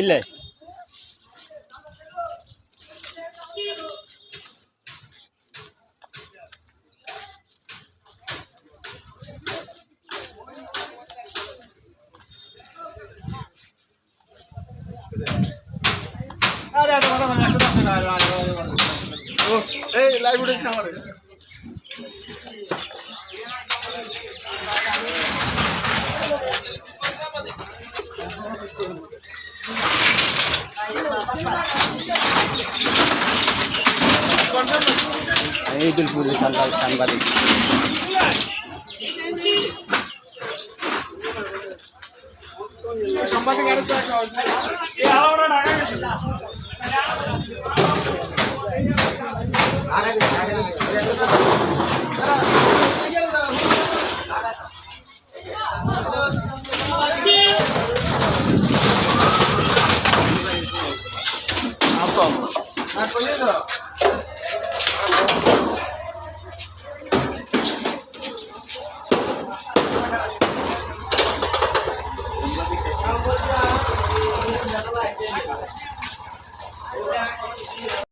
இல்லை এই লাইভ উঠেছে না আমার ঈদুল পুজো সান্দাল সাংবাদিক Thank you. কম